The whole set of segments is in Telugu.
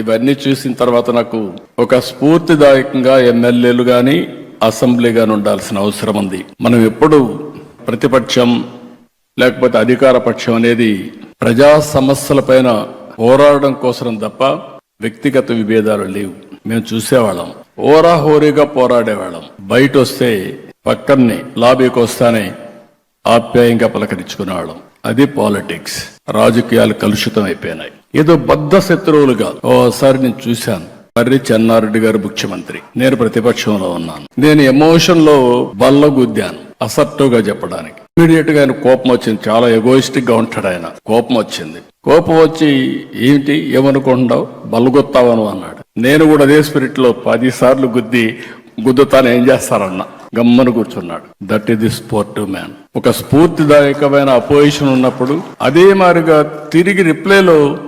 ఇవన్నీ చూసిన తర్వాత నాకు ఒక స్ఫూర్తిదాయకంగా ఎమ్మెల్యేలు గాని అసెంబ్లీ గాని ఉండాల్సిన అవసరం ఉంది. మనం ఎప్పుడు ప్రతిపక్షం లేకపోతే అధికార పక్షం అనేది ప్రజా సమస్యలపైన పోరాడడం కోసం తప్ప వ్యక్తిగత విభేదాలు లేవు. మేము చూసేవాళ్ళం. ఓరాహోరీగా పోరాడేవాళ్ళం. బయట వస్తే పక్కనే లాబీకి వస్తానే ఆప్యాయంగా పలకరించుకునేవాళ్ళం. అది పాలిటిక్స్. రాజకీయాలు కలుషితం అయిపోయినాయి ఏదో బద్ధ శత్రువులుగా. ఓసారి నేను చూశాను. మర్రి చెన్నారెడ్డి గారు ముఖ్యమంత్రి. నేను ప్రతిపక్షంలో ఉన్నాను. నేను ఎమోషన్లో బల్ల గుద్దాను అసర్టివ్గా చెప్పడానికి. ఇమీడియట్గా ఆయన కోపం వచ్చింది. చాలా ఎగోయిస్టిక్గా ఉంటాడు ఆయన. కోపం వచ్చింది. కోపం వచ్చి ఏంటి ఏమనుకుంటున్నావు? బల్లగొత్తావను అన్నాడు. నేను కూడా అదే స్పిరిట్లో పది సార్లు గుద్ది గుద్దుతాను ఏం చేస్తారన్నా? గమ్మను కూర్చున్నాడు. దట్ ఇది ది మ్యాన్. ఒక స్ఫూర్తిదాయకమైన అపోజిషన్ ఉన్నప్పుడు అదే మారిగా తిరిగి రిప్లైలో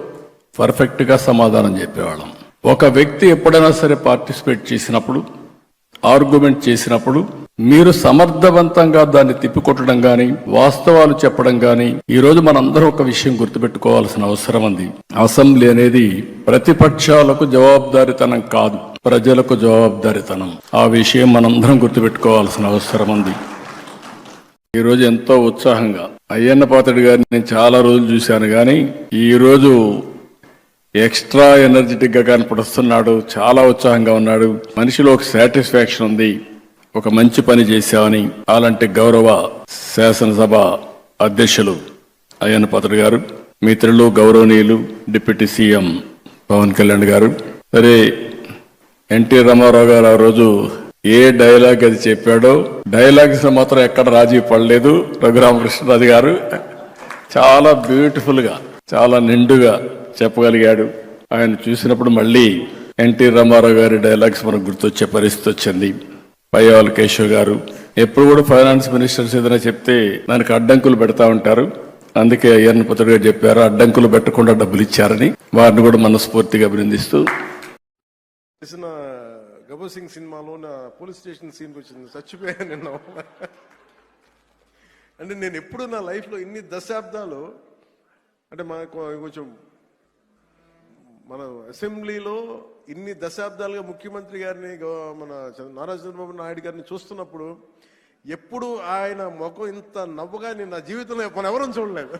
పర్ఫెక్ట్గా సమాధానం చెప్పేవాళ్ళం. ఒక వ్యక్తి ఎప్పుడైనా సరే పార్టిసిపేట్ చేసినప్పుడు ఆర్గ్యుమెంట్ చేసినప్పుడు మీరు సమర్థవంతంగా దాన్ని తిప్పికొట్టడం కానీ వాస్తవాలు చెప్పడం కానీ ఈరోజు మనందరం ఒక విషయం గుర్తుపెట్టుకోవాల్సిన అవసరం ఉంది. అసెంబ్లీ అనేది ప్రతిపక్షాలకు జవాబుదారితనం కాదు ప్రజలకు జవాబుదారితనం. ఆ విషయం మనందరం గుర్తుపెట్టుకోవాల్సిన అవసరం ఉంది. ఈ రోజు ఎంతో ఉత్సాహంగా. అయ్యన్న పాత్రుడి గారిని నేను చాలా రోజులు చూశాను కానీ ఈ రోజు ఎక్స్ట్రా ఎనర్జెటిక్గా కనపడుస్తున్నాడు. చాలా ఉత్సాహంగా ఉన్నాడు. మనిషిలో ఒక సాటిస్ఫాక్షన్ ఉంది. ఒక మంచి పని చేశామని అలాంటి గౌరవ శాసనసభ అధ్యక్షులు అయ్యన్న పాత్ర గారు మిత్రులు గౌరవనీయులు డిప్యూటీ సీఎం పవన్ కళ్యాణ్ గారు. సరే ఎన్టీ రామారావు గారు ఆ రోజు ఏ డైలాగ్ అది చెప్పాడో డైలాగ్స్ మాత్రం ఎక్కడ రాజీ పడలేదు. రఘురామకృష్ణరాజు గారు. చాలా బ్యూటిఫుల్గా చాలా నిండుగా చెప్పగలిగాడు. ఆయన చూసినప్పుడు మళ్ళీ ఎన్టీ రామారావు గారి డైలాగ్స్ మనకు గుర్తొచ్చే పరిస్థితి వచ్చింది. పయ్యవాల కేశవ్ గారు ఎప్పుడు కూడా ఫైనాన్స్ మినిస్టర్స్ ఏదైనా చెప్తే దానికి అడ్డంకులు పెడతా ఉంటారు. అందుకే అయ్యన్న పుత్రుడు గారు చెప్పారు అడ్డంకులు పెట్టకుండా డబ్బులు ఇచ్చారని. వారిని కూడా మనస్ఫూర్తిగా అభినందిస్తూ. చేసిన గబర్ సింగ్ సినిమాలో నా పోలీస్ స్టేషన్ సీన్కి వచ్చింది. చచ్చిపోయాను నిన్న. అంటే నేను ఎప్పుడు నా లైఫ్లో ఇన్ని దశాబ్దాలు అంటే మా కొంచెం మన అసెంబ్లీలో ఇన్ని దశాబ్దాలుగా ముఖ్యమంత్రి గారిని మన చంద్ర- నారా చంద్రబాబు నాయుడు గారిని చూస్తున్నప్పుడు ఎప్పుడు ఆయన ముఖం ఇంత నవ్వుగా నేను నా జీవితంలో మన ఎవరూ చూడలేదు.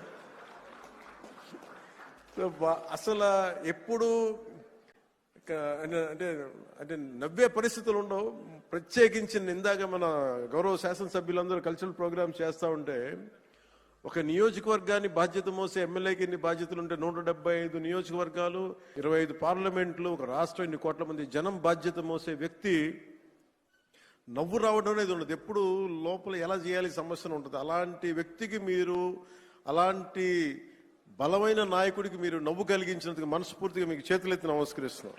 అసలు ఎప్పుడు అంటే- అంటే నవ్వే పరిస్థితులు ఉండవు. ప్రత్యేకించి ఇందాక మన గౌరవ శాసనసభ్యులందరూ కల్చరల్ ప్రోగ్రామ్ చేస్తూ ఉంటే ఒక నియోజకవర్గాన్ని బాధ్యత మోసే ఎమ్మెల్యేకి ఎన్ని బాధ్యతలు ఉంటే నూట డెబ్బై ఐదు నియోజకవర్గాలు ఇరవై ఐదు పార్లమెంట్లు ఒక రాష్ట్రం ఇన్ని కోట్ల మంది జనం బాధ్యత మోసే వ్యక్తి నవ్వు రావడం అనేది ఉండదు. ఎప్పుడు లోపల ఎలా చేయాలి సమస్యను ఉంటుంది. అలాంటి వ్యక్తికి మీరు అలాంటి బలమైన నాయకుడికి మీరు నవ్వు కలిగించినందుకు మనస్ఫూర్తిగా మీకు చేతులెత్తి నమస్కరిస్తున్నాం.